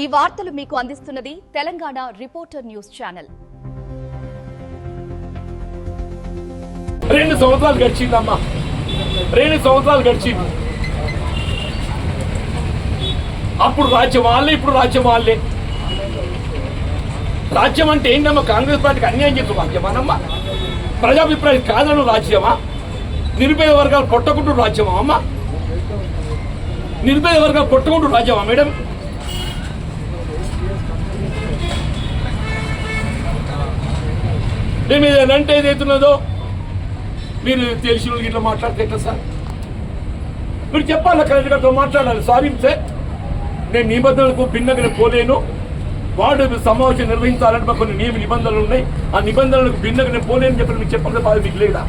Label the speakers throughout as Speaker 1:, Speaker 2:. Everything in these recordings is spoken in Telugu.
Speaker 1: ఈ వార్తలు మీకు అందిస్తున్నది తెలంగాణ రిపోర్టర్ న్యూస్ ఛానల్.
Speaker 2: రెండు సంవత్సరాలు గడిచిందమ్మా. రెండు సంవత్సరాలు గడిచింది. అప్పుడు రాజ్యం వాళ్ళే ఇప్పుడు రాజ్యం వాళ్ళే. రాజ్యం అంటే ఏంటమ్మా కాంగ్రెస్ పార్టీకి అన్యాయం చేస్తూ రాజ్యమానమ్మా ప్రజాభిప్రాయం కాదను రాజ్యమా? నిరుపేద వర్గాలు కొట్టకుంటూ రాజ్యమా అమ్మా? నిరుపేద వర్గాలు కొట్టుకుంటూ రాజ్యమా మేడం? మేము ఏదంటే ఏదైతున్నదో మీరు తెలిసిన వాళ్ళకి ఇట్లా మాట్లాడితే ఎట్లా సార్? మీరు చెప్పాలి కలెక్టర్ గారితో మాట్లాడాలి? సారీ సార్ నేను నిబంధనలకు భిన్నంగా నేను పోలేను. వార్డు సమావేశం నిర్వహించాలంటే కొన్ని నియమ నిబంధనలు ఉన్నాయి. ఆ నిబంధనలకు భిన్నంగా నేను పోలేను చెప్పి మీకు చెప్పాల్సిన బాధ మీకు లేదా?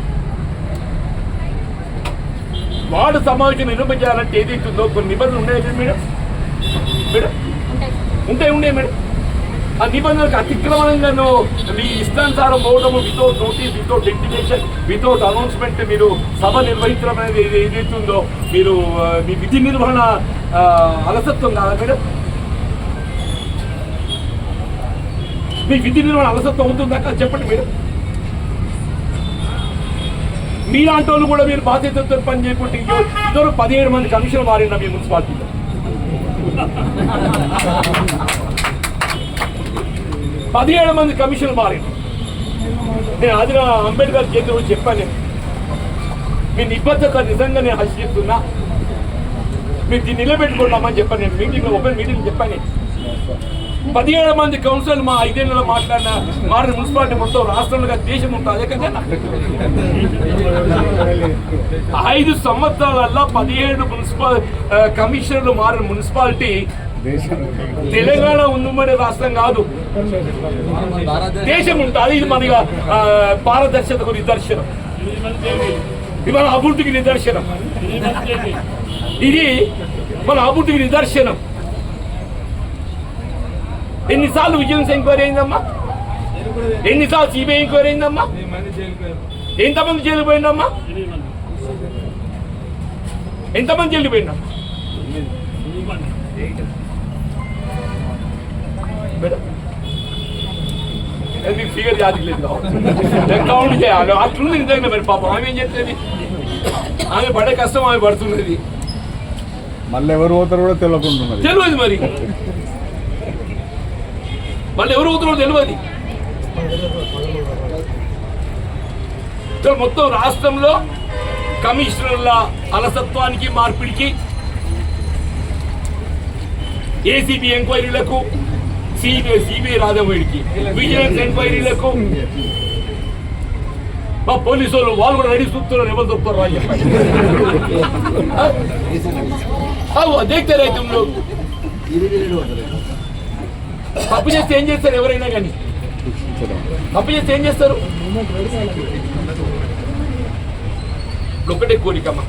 Speaker 2: వార్డు సమావేశం నిర్వహించాలంటే ఏదైతుందో కొన్ని నిబంధనలు ఉన్నాయి మేడం? మేడం? ఉంటాయి. ఉండే మేడం. ఆ నిబంధనలకు అతిక్రమణంగా నువ్వు మీ ఇష్టానుసారం పోవడము without notice without intimation without announcement మీరు సభ నిర్వహించడం అనేది ఏదైతుందో మీరు మీ విధి నిర్వహణ అలసత్వం కాదా మేడం? మీ విధి నిర్వహణ అలసత్వం అవుతుందా చెప్పండి మేడం. మీలాంటి వాళ్ళు కూడా మీరు బాధ్యతతో పని చేయకుంటే ఇద్దరు పదిహేడు మంది కమిషన్ మారిన మీ మున్సిపాలిటీలో. పదిహేడు మంది కమిషన్ మారింది. నేను అది అంబేద్కర్ చేతిలో చెప్పాను. నేను. మీ నిబద్ధత నిజంగా నేను హర్షిస్తున్నా మీరు దీన్ని నిలబెట్టుకుంటామని చెప్పాను. నేను మీటింగ్ ఓపెన్ మీటింగ్ చెప్పాను. పదిహేడు మంది కౌన్సిల్ మా ఐదేళ్ళలో మాట్లాడిన మారిన మున్సిపాలిటీ మొత్తం రాష్ట్రంలో దేశం ఉంటుంది కదా ఐదు సంవత్సరాలలో పదిహేడు మున్సిపల్ కమిషనర్లు మారిన మున్సిపాలిటీ తెలంగాణ ఉందమనే రాష్ట్రం కాదు. దేశం ఉంటుంది ఇది మన ఆ, పారదర్శకకు నిదర్శనం. ఇది మన అభివృద్ధికి నిదర్శనం. ఇది మన అభివృద్ధికి నిదర్శనం. ఎన్నిసార్లు విజిలెన్స్ ఎంక్వైరీ అయిందమ్మా? ఎన్నిసార్లు సిబిఐ ఎంక్వైరీ అయిందమ్మా? ఎంతమంది జైలు పోయిందమ్మా? ఎంతమంది జైలు పోయిందా? మేడం అది ఫిగర్ యాదికి లేదు కావాలి. కౌంట్ చేయాలి అట్లుంది నిజంగా మరి పాపం. ఆమె ఏం చేస్తుంది? ఆమె పడే కష్టం ఆమె పడుతున్నది.
Speaker 3: మళ్ళీ ఎవరు పోతారో కూడా తెలియకుంటున్నది
Speaker 2: తెలియదు మరి. మళ్ళీ ఎవరు అవుతున్నారో తెలియదు మొత్తం రాష్ట్రంలో కమిషనర్ల అలసత్వానికి మార్పిడికి ఏసీబీ ఎంక్వైరీలకు సిబిఐ సిబిఐ పోలీసు వాళ్ళు వాళ్ళు కూడా రెడీ ఎవరు తప్పు చేస్తే ఏం చేస్తారు ఎవరైనా కానీ? తప్పు చేస్తే ఏం చేస్తారు? ఒక్కటే ఒకటే కోరికమ్మా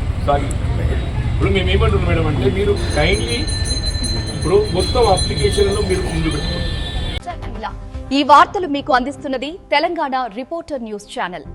Speaker 2: ఇప్పుడు మేము ఏమంటున్నాం మేడం అంటే మీరు కైండ్లీ ఇప్పుడు మొత్తం అప్లికేషన్లో మీరు ముందు పెట్టుకోండి.
Speaker 1: ఈ వార్తలు మీకు అందిస్తున్నది తెలంగాణ రిపోర్టర్ న్యూస్ ఛానల్.